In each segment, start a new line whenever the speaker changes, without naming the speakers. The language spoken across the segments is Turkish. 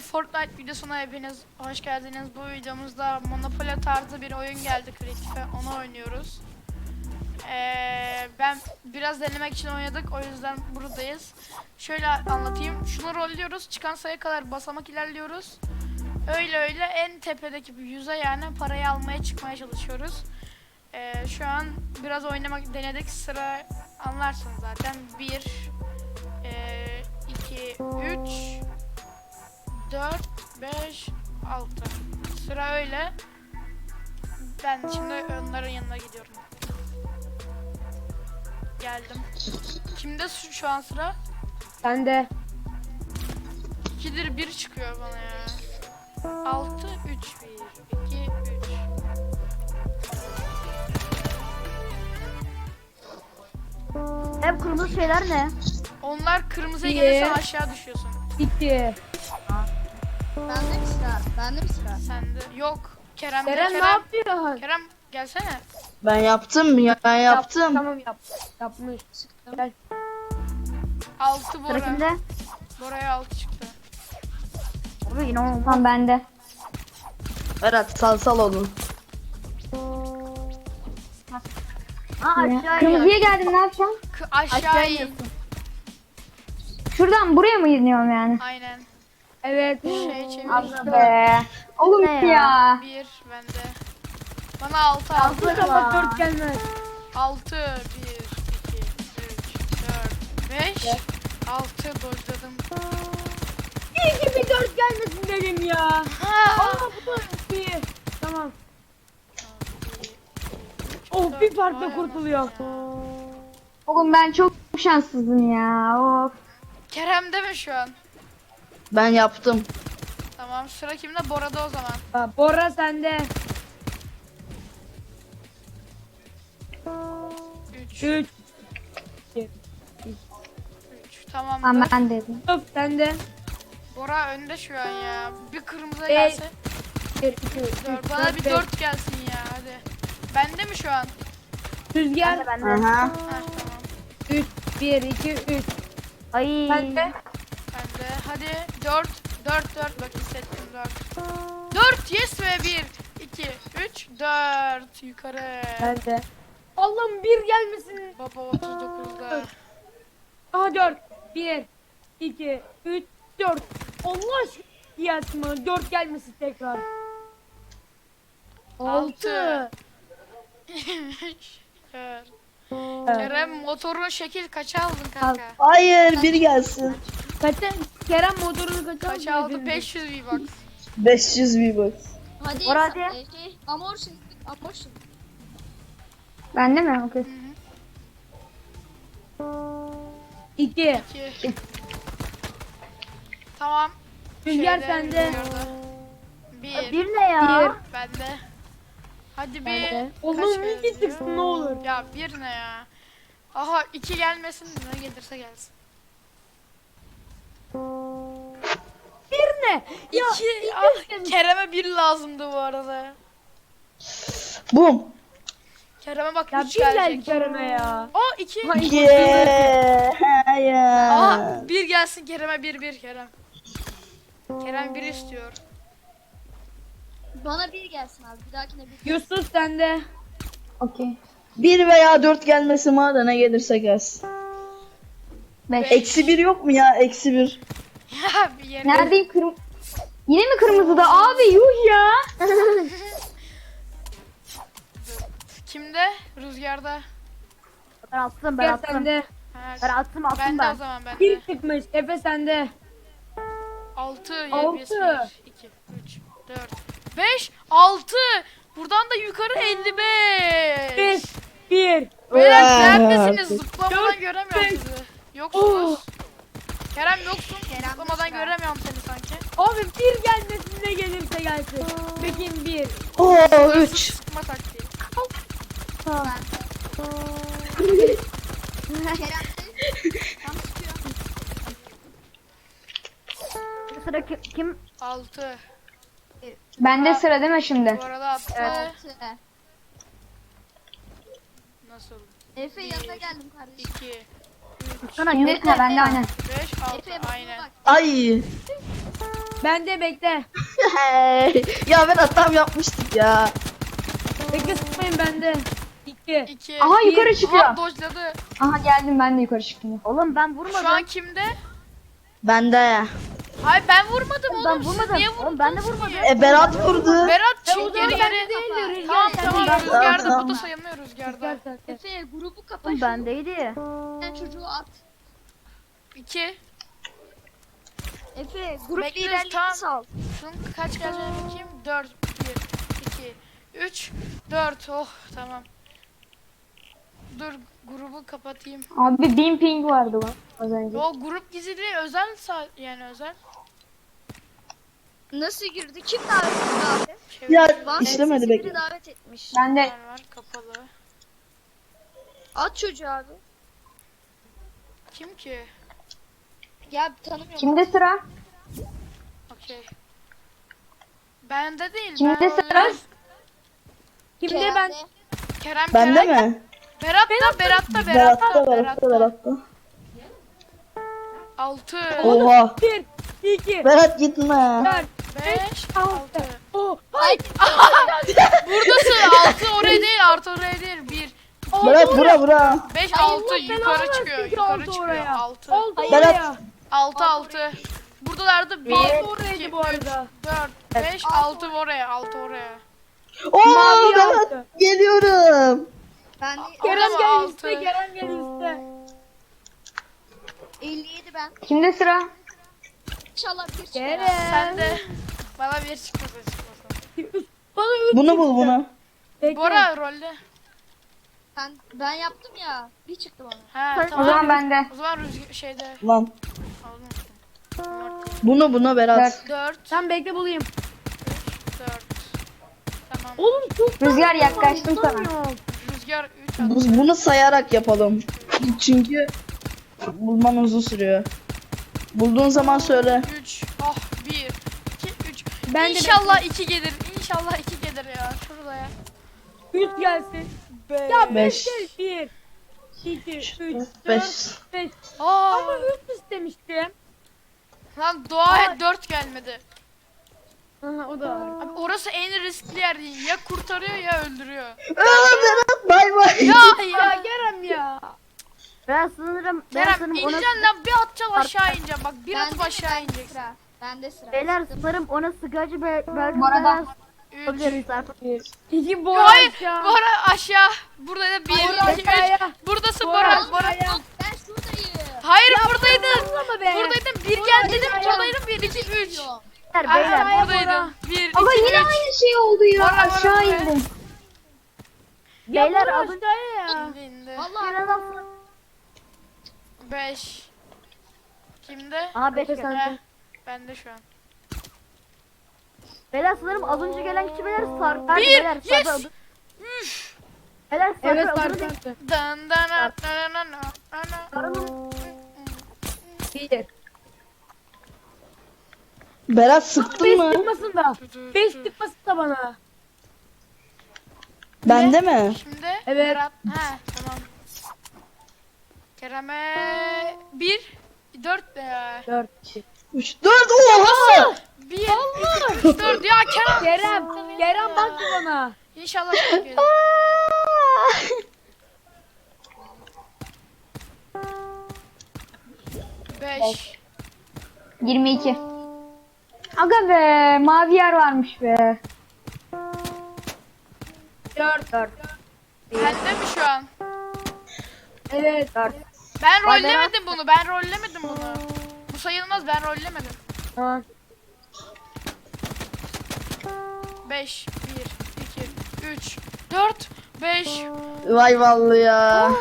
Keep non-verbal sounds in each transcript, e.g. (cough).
bir Fortnite videosuna hepiniz hoş geldiniz. Bu videomuzda Monopoly tarzı bir oyun geldi Kreatif'e. Onu oynuyoruz. Ee, ben biraz denemek için oynadık. O yüzden buradayız. Şöyle anlatayım. Şunu rollüyoruz. Çıkan sayı kadar basamak ilerliyoruz. Öyle öyle en tepedeki yüze yani parayı almaya çıkmaya çalışıyoruz. Ee, şu an biraz oynamak denedik. Sıra anlarsınız zaten. 1 2 3 4 5 6 Sıra öyle. Ben şimdi onların yanına gidiyorum. Geldim. Kimde şu şu an sıra?
Sen de.
2'dir 1 çıkıyor bana ya. 6 3 1 2 3
Hep kırmızı şeyler ne?
Onlar kırmızıya
Bir.
gelirse aşağı düşüyorsun.
İki.
Bende mi sıra? Bende mi sıra?
Sende yok.
Eren
Kerem.
ne yapıyor?
Kerem gelsene.
Ben yaptım ya ben yaptım.
Tamam yap. Yapmış. Gel.
6
Sıra
Bora.
kimde?
Bora'ya 6 çıktı.
Abi yine olmaz. Tamam bende.
Berat sal sal onu.
Aa aşağı
Kırmızıya geldim ne yapacağım?
K- aşağı
Aşağı
in.
iniyorsun.
Şuradan buraya mı iniyorum yani?
Aynen.
Evet.
Şey çevir.
Abla be.
Oğlum
Ne ya?
1 bende. Bana 6 6.
Altı.
İnşallah dört gelmez.
6 1 2 3 4 5 6 dojladım.
İyi ki bir dört gelmesin dedim ya. Aa bu da iyi. Tamam. Oh bir farkla kurtuluyor.
Oğlum ben çok şanssızım ya. Of.
Kerem'de mi şu an?
Ben yaptım.
Tamam sıra kimde? Bora'da o zaman.
Ha, Bora sende.
3
Üç.
3 tamamdır.
Tamam ben dedim.
Top sende.
Bora önde şu an ya. Bir kırmızı
Beş,
gelse.
Bir, iki, üç,
Dört. Bana
dört,
bir
beş.
4 gelsin ya hadi. Bende mi şu an?
Rüzgar.
Bende.
Aha.
Ha tamam.
3, 1, 2, 3.
Ay.
Sende.
Bende. Hadi 4 4 4 bak hissettim 4. 4 yes ve 1 2 3 4 yukarı.
Sende. Allah'ım bir gelmesin.
Baba 39'da.
Aha 4. 1, 2, 3, 4. Allah aşkına bana. 4 gelmesin tekrar.
Altı.
6.
Kerem motorun şekil kaça aldın kanka?
Hayır bir gelsin.
Kaça? Kerem motorunu kaça aldı?
Kaça aldı?
hepimiz?
500 V-Bucks.
500 V-Bucks.
Hadi.
Bora hadi.
e, Şey, amorsun. Amorsun.
Bende mi? Okey.
2.
2. Tamam.
Rüzgar sende.
Bir.
Bir ne ya?
Bende. Hadi bir. Kaç
Oğlum iki çıksın ne olur.
Ya bir ne ya? Aha iki gelmesin ne gelirse gelsin.
Bir ne? Ya
İki. Ah, Kerem'e bir lazımdı bu arada.
Bum.
Kerem'e bak
ya
üç
bir geldi
gelecek.
Kerem'e ya.
Aa iki.
Yeah. Hayır.
Aha bir gelsin Kerem'e bir bir Kerem. Kerem bir istiyor.
Bana bir gelsin abi. Bir dahakine bir.
Yusuf sende.
Okey.
1 veya 4 gelmesi bana ne gelirse gelsin.
Beş.
Eksi 1 yok mu ya? Eksi 1.
Ya bir yere.
Neredeyim kırm... Yine mi kırmızıda? Abi yuh ya.
Kimde? Rüzgarda.
Ben attım ben
Gel
attım.
sende.
Ha,
Ben attım attım
ben de o
ben.
zaman ben
Bir
de.
çıkmış. Efe sende.
6, 7,
Altı.
1, 2, 3, 4, 5, 6. Buradan da yukarı 55.
5. 1.
Beyler
Vay.
neredesiniz? Zıplamadan göremiyorum sizi. Yoksunuz. Kerem yoksun.
Kerem
Zıplamadan
yok.
göremiyorum seni sanki.
Abi bir gelmesin ne gelirse gelsin. Peki bir.
Oo 3.
Sıkma taktiği.
Kerem. Tam sıkıyor. Sıra kim? kim?
6.
Bende sıra değil mi şimdi?
Bu arada attı.
Altı.
Nasıl?
Efe yanına geldim kardeşim.
2,
Sana
ne? Bende aynen.
5, 6.
Efe bak
Aynen.
Ay.
Bende bekle.
Hey. ya ben hatam yapmıştık ya.
Bekle sıkmayın bende. 2.
2.
Aha yukarı çıkıyor.
Aha dojladı.
Aha geldim ben de yukarı çıktım.
Oğlum ben
Şu
vurmadım.
an kimde?
Bende.
Hayır ben vurmadım oğlum.
ben
Siz
vurmadım.
niye
Oğlum ben de
vurdunuz
vurmadım.
E Berat vurdu.
Berat çık geri geri. Tamam tamam rüzgarda bu da sayılmıyor rüzgarda.
Efe grubu kapa.
Oğlum bendeydi.
Sen çocuğu at.
2.
Efe grup liderliğini
tamam.
sal.
Şunun kaç geleceğine bakayım. 4, 1, 2, 3, 4. Oh tamam. Dur grubu kapatayım.
Abi bin ping vardı lan az önce.
O grup gizliliği özel yani özel.
Nasıl girdi? Kim davet etti abi?
Çeviri
Ya
Van
işlemedi
sesi
bekle.
biri davet etmiş.
Ben de
var kapalı.
At çocuğu abi.
Kim ki?
Ya tanımıyorum.
kimde sıra?
Okey. Bende değil.
Kimde
ben
sıra?
Kimde
Kerem'de.
ben?
Kerem
Bende
Kerem.
mi?
Berat'ta Berat'ta
Berat'ta,
Berat'ta
Berat'ta, Berat'ta.
6,
Oha.
1, 2,
Berat gitme.
4,
5,
6.
6.
Oh, hayır. (laughs)
Buradasın 6 oraya değil artı oraya değil 1.
Berat bura bura.
5
Allah
6
belanı
yukarı çıkıyor yukarı
oldu
çıkıyor
oraya.
6.
Oldu
Berat.
oraya.
6 6. Buradalarda 1
Oldu oraydı bu arada.
4 5 6 oraya 6 oraya.
Oo
Mavi
Berat geliyorum.
Ben
Kerem gel
altı?
üstte, Kerem gel üstte.
57 ben.
Kimde sıra?
İnşallah bir çıkar.
Kerem.
Sen de bana bir. (laughs)
Bana 3
Bunu bul bunu.
Bekle.
Bora rolde.
Ben, ben yaptım ya. Bir çıktı bana.
He
O
tamam.
zaman bende.
O zaman rüzgar şeyde
Lan.
aldım.
Bunu bunu Berat.
4
Sen bekle bulayım.
4 Tamam.
Oğlum çok
Rüzgar yaklaştım sana.
Rüzgar 3
Bu- Bunu sayarak yapalım. Çünkü bulman uzun sürüyor. Bulduğun zaman söyle.
3 Oh 1 2 3
Ben de
İnşallah 2 gelir. İnşallah 2 gelir ya. Şurada ya.
3 gelsin. Ya 5
Beş.
gel. 1, 2, 3, 4,
Beş.
5.
Aa,
Ama 3 istemiştim.
lan dua et 4 gelmedi.
Aha o da var.
Abi orası en riskli yer değil. Ya kurtarıyor ya öldürüyor.
Aa, Berat bay bay.
Ya
Ya
ya.
Kerem ya.
Ben sanırım ben
Kerem
sanırım ona
ineceksin lan bir atacaksın aşağı ineceksin. Bak bir atıp aşağı ineceksin.
sıra. Bende sıra.
beyler sanırım ona sıkıcı be, belki
arada-
ben
3
yapabiliriz Sarp.
2 Bora
Hayır.
aşağı.
Bora aşağı. Burada da 1
Bora
2 3.
aşağıya.
Buradasın
Bora
Bora.
Ben şuradayım.
Hayır buradaydın.
Be.
Buradaydın. 1
Bora
gel dedim.
aşağıya.
Buradaydın 1 2 3.
Diyorum.
Beyler beyler.
buradaydın. 1 2
Ama
3.
yine aynı şey oldu ya.
Bora,
Aşağı
bora.
indim.
Beyler,
Bora aşağıya ya.
İndi indi.
Vallahi
5 Kimde?
Aha 5
Efe
geldi.
sen-
Heh, bende şu an.
Beyler sanırım az önce gelen kişi beyler Sarp.
Bir,
Beyler
yes! Üf.
Beyler Sarp'ı
Evet. Sarp.
Dan dan dan dan dan dan dan.
Bir.
Berat sıktın
5
mı?
tıkmasın da.
Tü tü
5
tü.
tıkmasın da bana.
Bende mi?
Şimdi
Evet.
Berat. He tamam. Kerem'e 1 4 ya.
4.
3 4 oha!
1 2 3 4 ya Kerem.
Kerem. Kerem bak bir bana.
İnşallah çok gelir. Beş.
22. Aga be mavi yer varmış be.
4. 4.
Sende mi şu an?
Evet. 4.
Ben rollemedim bunu. Ben rollemedim bunu. Bu sayılmaz. Ben rollemedim.
Tamam.
5 1 2 3 4 5
Vay vallahi ya.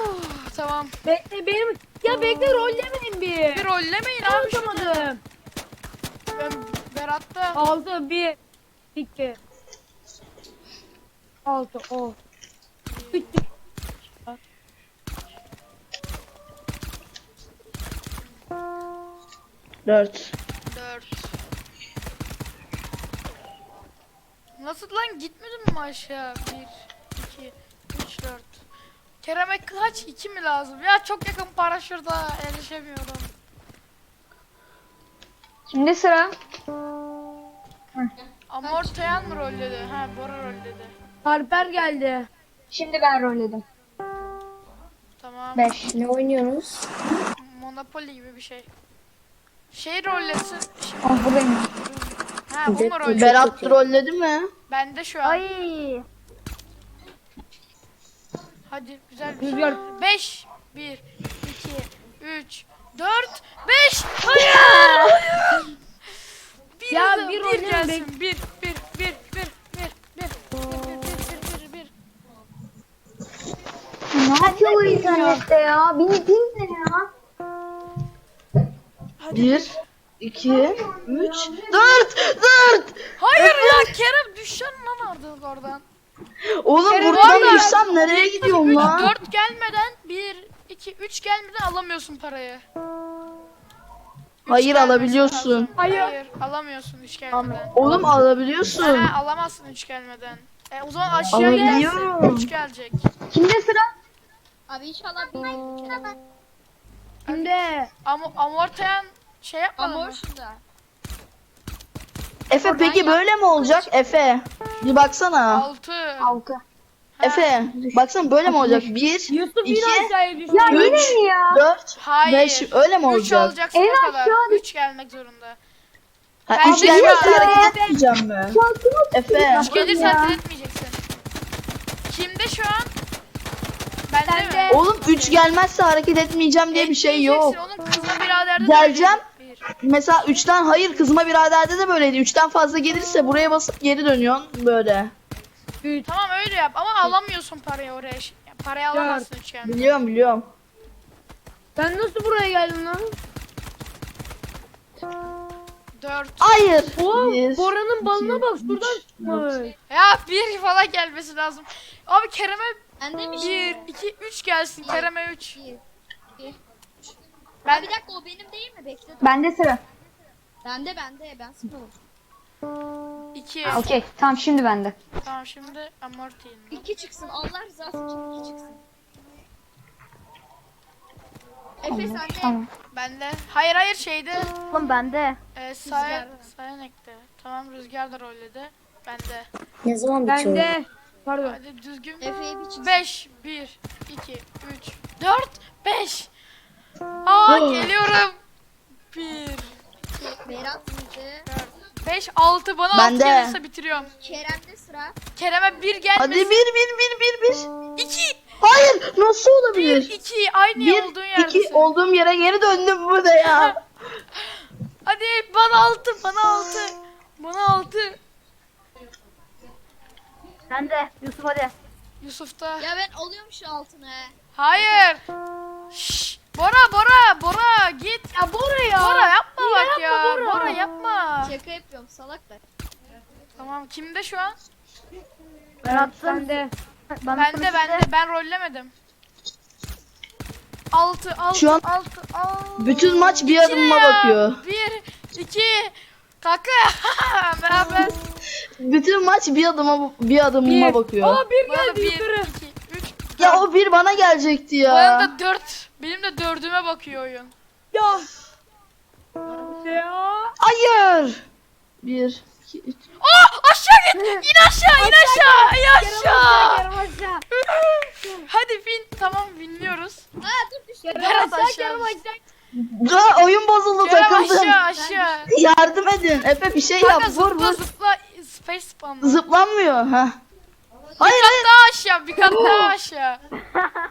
Tamam.
Bekle benim. Ya bekle rollemeyin bir.
Bir rollemeyin abi şunu.
Anlamadım.
Ben Berat'ta
6 1 2 6 o. 3
4.
4 Nasıl lan gitmedin mi aşağı? 1 2 3 4 Kerem'e kaç? 2 mi lazım? Ya çok yakın paraşütle erişemiyorum.
Şimdi sıra.
Amortayan mı rolledi? Ha Bora rolledi.
Harper geldi.
Şimdi ben rolledim.
Tamam.
5. Ne oynuyoruz?
Monopoly gibi bir şey. Şey rollesin.
Ah buradayım.
ha bu mu rolledi?
Berat trolledi mi?
Ben de şu an.
Ay.
Hadi güzel bir şey.
Rüzgar.
5 1 2 3 4 5 Hayır! Hayır! Bir
Ya
hızlı,
bir
bir gelsin. 1 1 1 1 1 1 1 1 1
Ne yapıyor bu internette ya? Beni dinle ya.
1, 2, 3, 4, 4.
Hayır ya Kerem düşen lan artık oradan.
Oğlum
Kerem
buradan düşsem nereye gidiyorum
3
lan?
4 gelmeden 1 2 3 gelmeden alamıyorsun parayı. Üç
Hayır,
gelmesi
alabiliyorsun.
lazım.
Hayır.
Hayır alamıyorsun 3 gelmeden.
Oğlum alabiliyorsun.
Ha, alamazsın 3 gelmeden. E, o zaman aşağı gelsin.
Alabiliyorum.
3 gelecek.
Kimde sıra?
Abi inşallah bir.
Şimdi
Am amortayan şey yapmadın
Ama
mı?
şurada.
Efe peki böyle mi olacak? Efe. Bir baksana.
6.
6.
Efe. Baksana böyle mi olacak? 1,
Yusuf
İki,
yine aşağıya düştü.
Ya
Üç.
yine mi ya?
4,
Hayır.
5 öyle mi
3
olacak?
alacaksın
En
o kadar.
aşağı
3 gelmek zorunda.
Ha,
Ben
3
de
gelmezse
an-
hareket etmeyeceğim mi? Efe.
3 gelirse hareket etmeyeceksin. Kimde şu an? Bende mi?
Sende.
Oğlum 3 gelmezse hareket etmeyeceğim diye bir şey yok.
Etmeyeceksin Oğlum kızma biraderde de
Geleceğim. Mesela 3'ten hayır kızma biraderde de böyleydi. 3'ten fazla gelirse buraya basıp geri dönüyorsun böyle.
Bir. Tamam öyle yap ama alamıyorsun parayı oraya. Ya, Parayı alamazsın 3 gelmeden.
Biliyorum biliyorum.
Ben nasıl buraya geldim lan?
4.
Hayır.
Oo,
Bir,
Bora'nın balına bak şuradan çıkmış.
Ya 1 falan gelmesi lazım. Abi Kerem'e
Ben demiş.
1, 2, 3 gelsin. Kerem'e 3.
Bir. Bir.
Ben
Bir dakika o benim değil mi? Bekle.
Bende sıra.
Bende bende ben sıfırım.
2.
Okey. Tamam şimdi bende.
Tamam şimdi amortiyim.
İki çıksın Allah rızası için iki çıksın. Efe sende.
Tamam.
Bende. Hayır hayır şeyde.
Oğlum bende.
E, Say Sayanek'te. Tamam Rüzgar da rolledi. Bende.
Ne zaman
Bende. Pardon.
Hadi düzgün.
Efe'ye bir çıksın.
5, 1, 2, 3, 4, 5. Aa geliyorum. 1,
Berat mıydı?
4, 5, 6. Bana 6
Bende.
gelirse bitiriyorum.
Kerem'de sıra.
Kerem'e 1
Hadi 1
gelmesin.
1 1 1 1.
2,
Hayır nasıl
1,
olabilir?
2. Aynı
1
olduğun
2
yerdesin.
olduğum yere geri döndüm burada ya. (laughs)
Hadi bana 6, bana 6. Bana 6.
Bende. Yusuf hadi.
Yusuf'ta.
Ya ben alıyorum şu altını.
Hayır. Şşş. Bora, Bora, Bora git.
Ya Bora ya.
Bora yapma bak
yapma
ya.
Bora.
Bora yapma.
Şaka yapıyorum salaklar.
Tamam kimde şu an?
Ben attım. Bende.
Ben
Bende bende ben rollemedim. 6 6
Şu an
6 6
Bütün maç bir adımıma bakıyor.
1 2 Kanka (laughs) beraber.
Bütün maç bir adıma bir adımıma
Bir.
bakıyor.
Aa bir
Bana
geldi
1
yukarı.
2 3
Ya o bir bana gelecekti
Benim
ya.
de 4. Benim de dördüme bakıyor oyun.
Ya. Ya.
Hayır. 1 2 3
Aa aşağı git. İn aşağı, in aşağı, in aşağı. (laughs) Hadi bin. Tamam binliyoruz.
Aa dur düştü.
Kerem
Berat
aşağı.
aşağı.
Kerem aşağı.
Aa, oyun bozuldu
Kerem
takıldım.
aşağı, aşağı.
Yardım edin. Efe bir şey yap.
Kanka
Vur
zıpla
vur.
zıpla. Space spamla.
Zıplanmıyor. Ha.
Bir
Hayır
kat
hayır.
daha aşağı, bir kat daha aşağı.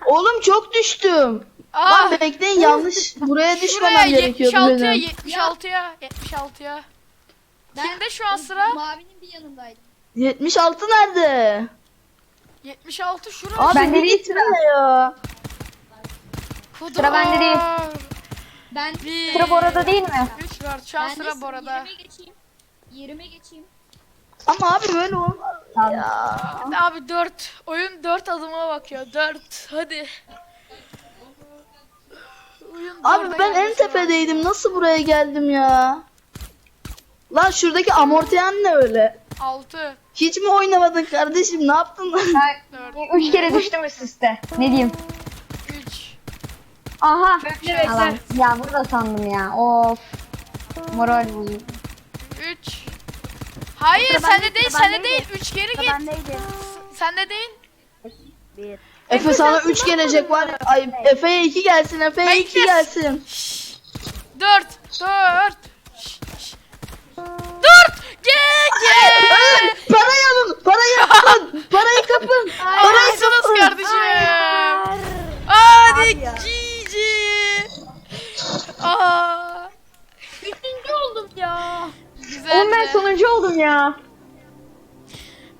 Oğlum çok düştüm.
Aa.
Lan bekleyin yanlış. Buraya
Şuraya
düşmemem gerekiyordu
76'ya
benim.
76'ya 76'ya.
Ben
Kimde şu an sıra?
Mavinin bir yanındaydım.
76 nerede?
76 şura.
Abi
Bende
bir
değil
ya.
Kudur.
sıra bende değil.
Ben
Bir.
Sıra Bora'da değil mi?
3 var. Şu an
ben de
sıra Bora'da.
Yerime geçeyim. Yerime geçeyim.
Ama abi böyle olmaz. Ya.
Hadi abi 4. Oyun 4 adıma bakıyor. 4. Hadi. Oyun
Abi
dörde
ben en
lazım.
tepedeydim. Nasıl buraya geldim ya? Lan şuradaki amortiyan ne öyle?
6.
Hiç mi oynamadın kardeşim? Ne yaptın lan?
4.
Üç kere düştüm üst üste. Ne diyeyim?
3.
Aha.
Bekle
Alan.
bekle.
Ya burada sandım ya. Of. Moral bozucu.
3. Hayır
Sıra
sende
bende,
değil
sıra
sende
bendeydi.
değil. 3 geri git.
bendeydi.
Sende değil.
Bir.
Efe sana 3 gelecek var ya. Ay Efe'ye 2 gelsin. Efe'ye 2
Bekle.
gelsin.
4 4 4 Gel gel.
Parayı alın. Parayı (laughs) alın. Parayı kapın.
Alırsınız kardeşim. Hadi GG. Aa,
İkinci oldum ya.
Oğlum ben sonuncu oldum ya.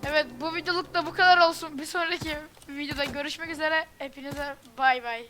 Evet bu videoluk da bu kadar olsun. Bir sonraki videoda görüşmek üzere. Hepinize bay bay.